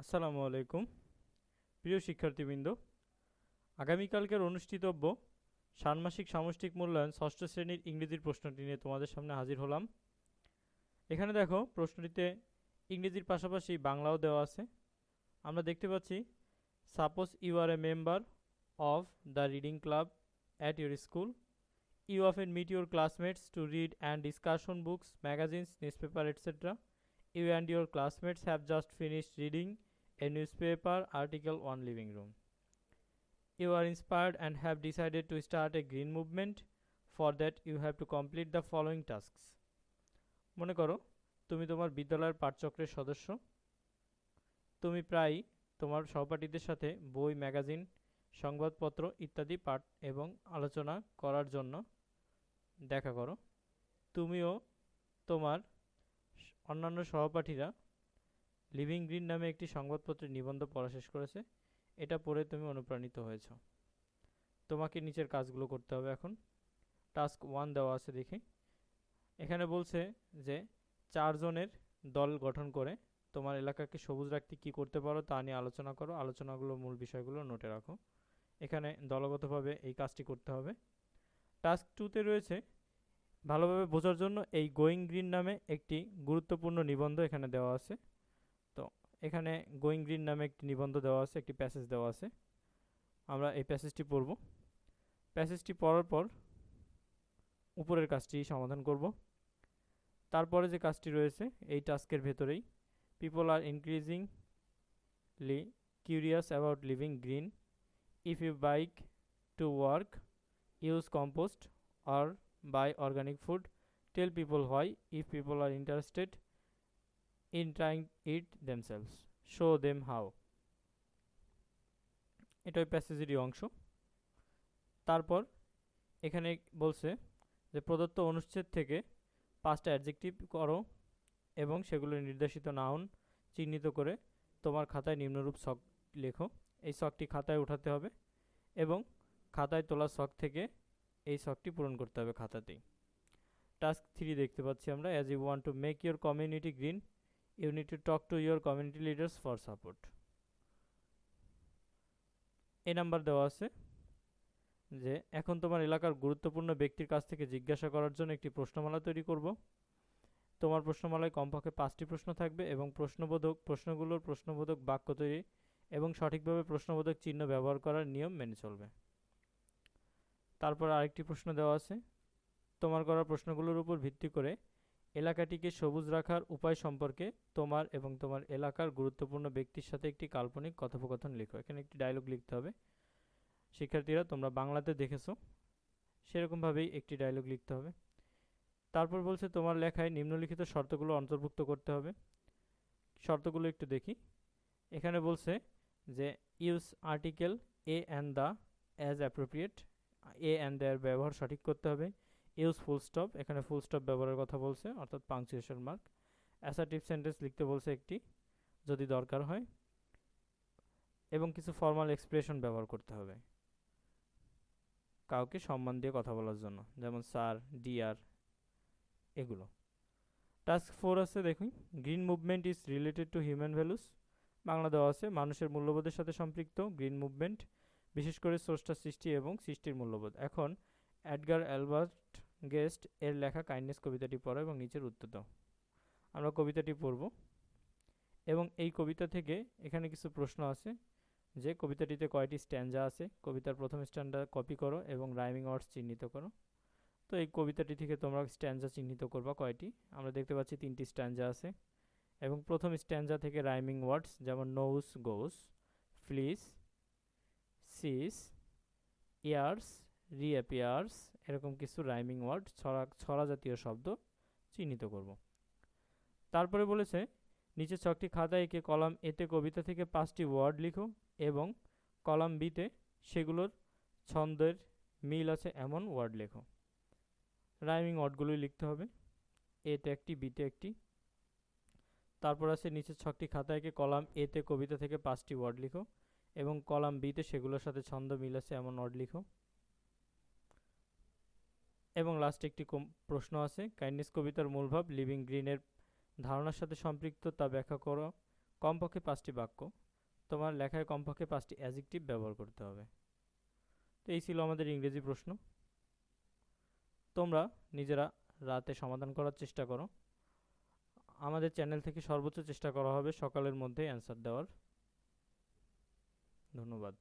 আসসালামু আলাইকুম। প্রিয় শিক্ষার্থীবৃন্দ, আগামীকালকের অনুষ্ঠিতব্য ষান্মাসিক সামষ্টিক মূল্যায়ন ষষ্ঠ শ্রেণির ইংরেজির প্রশ্নটি নিয়ে তোমাদের সামনে হাজির হলাম। এখানে দেখো, প্রশ্নটিতে ইংরেজির পাশাপাশি বাংলাও দেওয়া আছে। আমরা দেখতে পাচ্ছি suppose you are a member of the reading club at your school you often meet your classmates to read and discussion books magazines news paper etcetera you and your classmates have just finished reading a newspaper article on living room. You are inspired and have decided to start a green movement. For that, you have to complete the following tasks. মনে করো তুমি তোমার বিদ্যালয়ের পাঠচক্রের সদস্য তুমি প্রায় তোমার সহপাঠীদের সাথে বই ম্যাগাজিন সংবাদপত্র ইত্যাদি পাঠ এবং আলোচনা করার জন্য দেখা করো তুমিও তোমার অন্যান্য সহপাঠীরা লিভিং গ্রিন নামে একটি সংবাদপত্রের নিবন্ধ পড়া শেষ করেছে। এটা পড়ে তুমি অনুপ্রাণিত হয়েছ। তোমাকে নিচের কাজগুলো করতে হবে এখন। টাস্ক ওয়ান দেওয়া আছে দেখি। এখানে বলছে যে চারজনের দল গঠন করে তোমার এলাকাকে সবুজ রাখতে কী করতে পারো তা নিয়ে আলোচনা করো। আলোচনাগুলো মূল বিষয়গুলো নোটে রাখো। এখানে দলগতভাবে এই কাজটি করতে হবে। টাস্ক টুতে রয়েছে, ভালোভাবে বোঝার জন্য এই গোয়িং গ্রিন নামে একটি গুরুত্বপূর্ণ নিবন্ধ এখানে দেওয়া আছে। এখানে গোয়িং গ্রিন নামে একটি নিবন্ধ দেওয়া আছে, একটি প্যাসেজ দেওয়া আছে। আমরা এই প্যাসেজটি পড়ব। প্যাসেজটি পড়ার পর উপরের কাজটি সমাধান করব। তারপরে যে কাজটি রয়েছে, এই টাস্কের ভেতরেই people are increasingly curious about living green if you bike to work use compost or buy organic food. Tell people why. If people are interested in trying it themselves. Show them how. এটা ওই প্যাসেজেরই অংশ। তারপর এখানে বলছে যে, প্রদত্ত অনুচ্ছেদ থেকে পাঁচটা অ্যাডজেক্টিভ করো এবং সেগুলো নির্দেশিত নাউন চিহ্নিত করে তোমার খাতায় নিম্নরূপ শখ লেখো। এই শখটি খাতায় উঠাতে হবে এবং খাতায় তোলা শখ থেকে এই শখটি পূরণ করতে হবে খাতাতেই। টাস্ক থ্রি দেখতে পাচ্ছি আমরা। As you want to make your community green you need to talk to your community leaders for support এই নাম্বার দেওয়া আছে যে, এখন তোমার এলাকার গুরুত্বপূর্ণ ব্যক্তির কাছ থেকে জিজ্ঞাসা করার জন্য একটি প্রশ্নমালা তৈরি করব। তোমার প্রশ্নমালায় কমপক্ষে পাঁচটি প্রশ্ন থাকবে এবং প্রশ্নবোধক, প্রশ্নগুলোর প্রশ্নবোধক বাক্য তৈরি এবং সঠিকভাবে প্রশ্নবোধক চিহ্ন ব্যবহার করার নিয়ম মেনে চলবে। তারপর আরেকটি প্রশ্ন দেওয়া আছে। তোমার করা প্রশ্নগুলোর উপর ভিত্তি করে এলাকাটিকে সবুজ রাখার উপায় সম্পর্কে তোমার এবং তোমার এলাকার গুরুত্বপূর্ণ ব্যক্তির সাথে একটি কাল্পনিক কথোপকথন লিখো। এখানে একটি ডায়লগ লিখতে হবে। শিক্ষার্থীরা, তোমরা বাংলাতে দেখেছ। সেরকমভাবেই একটি ডায়লগ লিখতে হবে। তারপর বলছে, তোমার লেখায় নিম্নলিখিত শর্তগুলো অন্তর্ভুক্ত করতে হবে। শর্তগুলো একটু দেখি। এখানে বলছে যে use article a and the as appropriate a and there ব্যবহার সঠিক করতে হবে। ইউজ ফুল স্টপ এখানে ফুল স্টপ ব্যবহারের কথা বলছে, অর্থাৎ পাংচুয়েশন মার্ক অ্যাসার্টিভ সেন্টেন্স লিখতে বলছে একটি, যদি দরকার হয়। এবং কিছু ফর্মাল এক্সপ্রেশন ব্যবহার করতে হবে। কাউকে সম্মান দিয়ে কথা বলার জন্য, যেমন স্যার, ডিয়ার, এগুলো। টাস্ক ফোর আছে, দেখুন। Green movement is related to human values. Bangla দেওয়া আছে, মানুষের মূল্যবোধের সাথে সম্পৃক্ত, গ্রিন মুভমেন্ট, বিশেষ করে স্রষ্টা সৃষ্টি এবং সৃষ্টির মূল্যবোধ। এখন অ্যাডগার অ্যালবার্ট গেস্ট এর লেখা কাইন্ডনেস কবিতাটি পড়ো এবং নিচের উত্তর দাও। আমরা কবিতাটি পড়ব। এবং এই কবিতা থেকে এখানে কিছু প্রশ্ন আছে। যে কবিতাটিতে কয়টি স্ট্যান্ডা আছে, কবিতার প্রথম স্ট্যান্ডা কপি করো এবং রাইমিং ওয়ার্ডস চিহ্নিত করো। তো এই কবিতাটি থেকে তোমরা স্ট্যান্ডা চিহ্নিত করবা কয়টি? আমরা দেখতে পাচ্ছি তিনটি স্ট্যান্ডা আছে। এবং প্রথম স্ট্যান্ডা থেকে রাইমিং ওয়ার্ডস যেমন nose goes fleece sees years reappears এরকম কিছু রাইমিং ওয়ার্ড ছড়া ছড়া জাতীয় শব্দ চিহ্নিত করব। তারপরে বলেছে, নিচে ছকটি খাতায় এঁকে কলাম এতে কবিতা থেকে পাঁচটি ওয়ার্ড লিখো এবং কলাম বিতে সেগুলোর ছন্দের মিল আছে এমন ওয়ার্ড লেখো। রাইমিং ওয়ার্ডগুলোই লিখতে হবে। এতে একটি বিতে একটি। তারপর আছে নিচের ছকটি খাতায় এঁকে কলাম এতে কবিতা থেকে পাঁচটি ওয়ার্ড লিখো এবং কলাম বিতে সেগুলোর সাথে ছন্দ মিল আছে এমন ওয়ার্ড লিখো। এবং লাস্টে একটি প্রশ্ন আছে। কাইন্ডনেস কবিতার মূলভাব লিভিং গ্রিনের ধারণার সাথে সম্পৃক্ত, তা ব্যাখ্যা করো। কমপক্ষে পাঁচটি বাক্য। তোমার লেখায় কমপক্ষে পাঁচটি অ্যাজেক্টিভ ব্যবহার করতে হবে। তো এই ছিল আমাদের ইংরেজি প্রশ্ন। তোমরা নিজেরা রাতে সমাধান করার চেষ্টা করো। আমাদের চ্যানেল থেকে সর্বোচ্চ চেষ্টা করা হবে সকালের মধ্যে অ্যান্সার দেওয়ার। ধন্যবাদ।